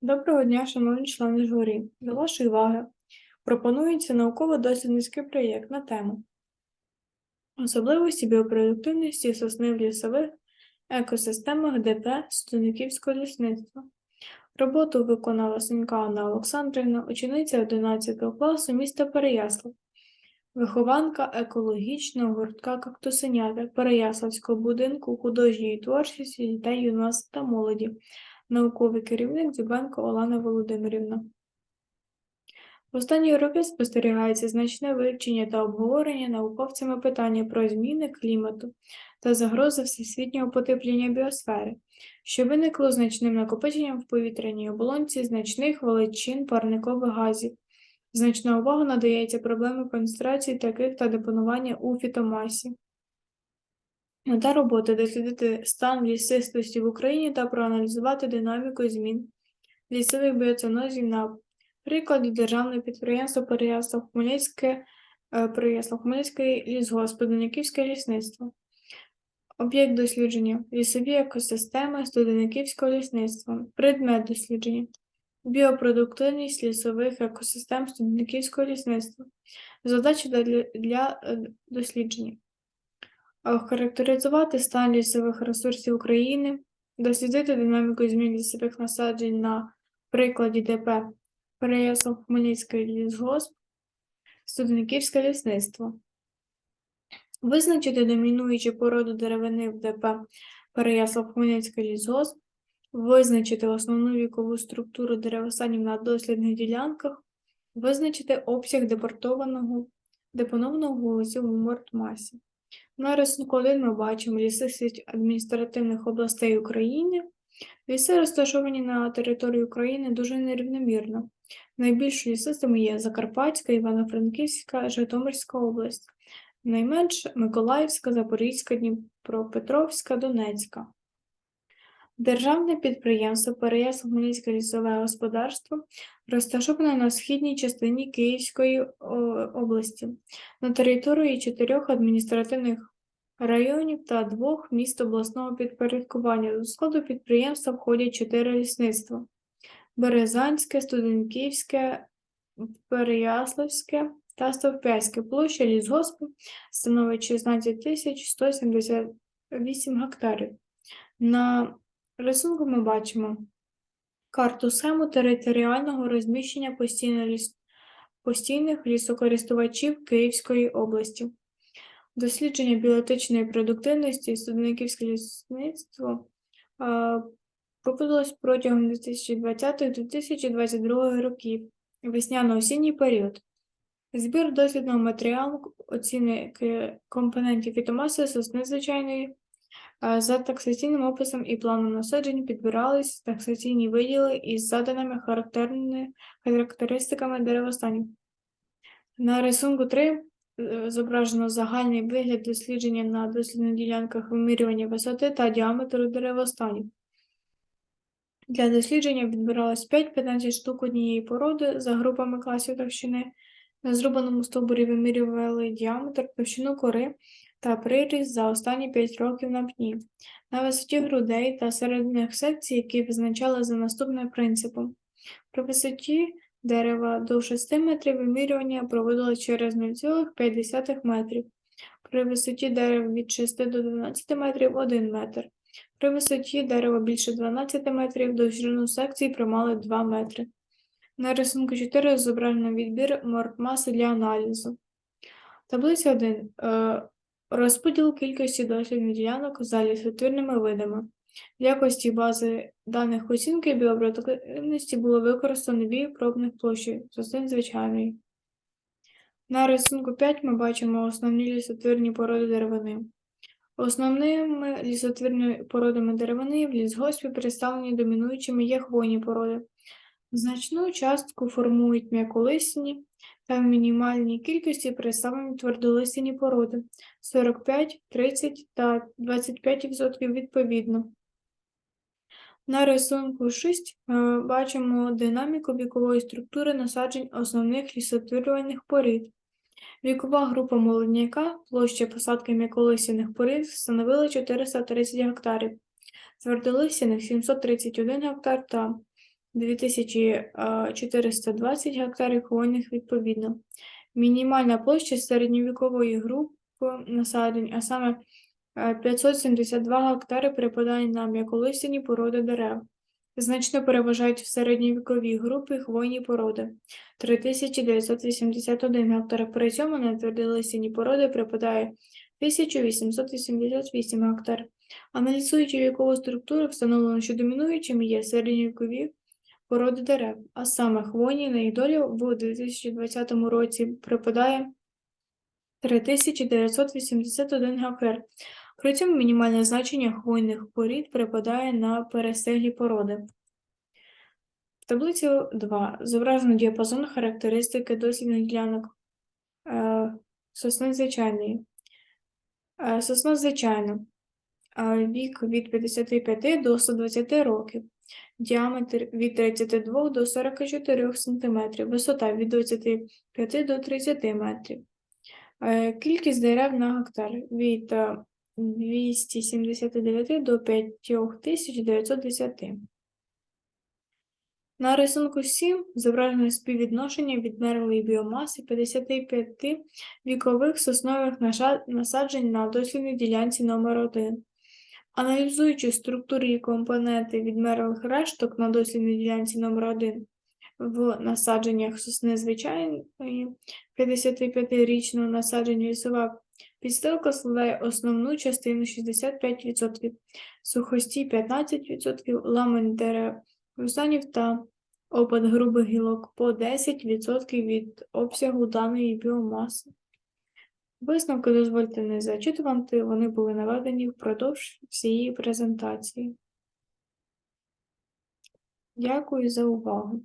Доброго дня, шановні члени журі. До вашої уваги пропонується науково-дослідницький проєкт на тему Особливості біопродуктивності сосни в лісових екосистемах ДП Студниківського лісництва. Роботу виконала Сонька Анна Олександрівна, учениця 11 класу міста Переяслав, вихованка екологічного гуртка Кактусенята Переяславського будинку художньої творчості дітей, юнацтва та молоді науковий керівник Дзюбенко Олена Володимирівна. В останні роки спостерігається значне вивчення та обговорення науковцями питання про зміни клімату та загрози всесвітнього потепління біосфери, що виникло значним накопиченням в повітряній оболонці значних величин парникових газів. Значна увага надається проблемі концентрації таких та депонування у фітомасі. Мета роботи дослідити стан лісистості в Україні та проаналізувати динаміку змін лісових біоценозів на прикладі державного підприємства Переяслав Хмельницьке е, Переяслав Хмельницький лісгосп, Студениківське лісництво. Об'єкт дослідження лісові екосистеми Студениківського лісництва. Предмет дослідження біопродуктивність лісових екосистем Студениківського лісництва. Задача для, для е, дослідження охарактеризувати стан лісових ресурсів України, дослідити динаміку змін лісових насаджень на прикладі ДП Переяслав Хмельницький лісгосп, Студниківське лісництво, визначити домінуючу породу деревини в ДП Переяслав Хмельницький лісгосп, визначити основну вікову структуру деревостанів на дослідних ділянках, визначити обсяг депортованого депонованого голосів у мортмасі. На рисунку 1 ми бачимо ліси сеть адміністративних областей України. Ліси розташовані на території України дуже нерівномірно. Найбільш лісистими є Закарпатська, Івано-Франківська, Житомирська область, найменш Миколаївська, Запорізька, Дніпропетровська, Донецька. Державне підприємство Переяслав Хмельницьке лісове господарство розташоване на східній частині Київської області на території чотирьох адміністративних районів та двох міст обласного підпорядкування. До складу підприємства входять чотири лісництва: Березанське, Студенківське, Переяславське та Стовпяське. Площа лісгоспу становить 16 тисяч 178 гектарів. На рисунку ми бачимо карту схему територіального розміщення постійних лісокористувачів Київської області. Дослідження біотичної продуктивності Студниківське лісництво проводилось протягом 2020-2022 років, весняно-осінній період. Збір дослідного матеріалу оцінки компонентів фітомаси сосни звичайної за таксаційним описом і планом насаджень підбирались таксаційні виділи із заданими характерними характеристиками деревостанів. На рисунку 3 е, зображено загальний вигляд дослідження на дослідних ділянках вимірювання висоти та діаметру деревостанів. Для дослідження відбиралось 5-15 штук однієї породи за групами класів товщини. На зрубаному стовбурі вимірювали діаметр, товщину кори та приріст за останні 5 років на пні, на висоті грудей та серединних секцій, які визначали за наступним принципом. При висоті дерева до 6 метрів вимірювання проводили через 0,5 метрів. При висоті дерев від 6 до 12 метрів 1 метр. При висоті дерева більше 12 метрів довжину секції приймали 2 метри. На рисунку 4 зображено відбір мортмаси для аналізу. Таблиця 1. Розподіл кількості дослідних ділянок за лісотвірними видами. В якості бази даних оцінки біопродуктивності було використано дві пробних площі сосни звичайної. На рисунку 5 ми бачимо основні лісотвірні породи деревини. Основними лісотвірними породами деревини в лісгоспі представлені домінуючими є хвойні породи. Значну частку формують м'яколисні та в мінімальній кількості представлені твердолисні породи 45, 30 та 25% відповідно. На рисунку 6 е, бачимо динаміку вікової структури насаджень основних лісотвірювальних порід. Вікова група молодняка, площа посадки м'яколисяних порід становила 430 гектарів, твердолисяних 731 гектар та 2420 гектарів хвойних відповідно. Мінімальна площа середньовікової групи насаджень, а саме е, 572 гектари припадає на м'яколистяні породи дерев. Значно переважають в середньовіковій групі хвойні породи 3981 гектар. При цьому на твердолистяні породи припадає 1888 гектар. Аналізуючи вікову структуру, встановлено, що домінуючими є середньовікові породи дерев, а саме хвойні на їх долю в 2020 році припадає 3981 гектар. При цьому мінімальне значення хвойних порід припадає на перестеглі породи. В таблиці 2 зображено діапазон характеристики дослідних ділянок е, сосни звичайної. Е, Сосна звичайна. Е, Вік від 55 до 120 років. Діаметр від 32 до 44 см. Висота від 25 до 30 метрів. Е, Кількість дерев на гектар від е, 279 до 5910. На рисунку 7 зображено співвідношення відмерлої біомаси 55 вікових соснових насаджень на дослідній ділянці номер 1 Аналізуючи структуру і компоненти відмерлих решток на дослідній ділянці номер 1 в насадженнях сосни звичайної 55-річного насадження лісова Підстилка складає основну частину 65%, сухостій 15%, ламань дерев рустанів та опад грубих гілок по 10% від обсягу даної біомаси. Висновки дозвольте не зачитувати, вони були наведені впродовж всієї презентації. Дякую за увагу.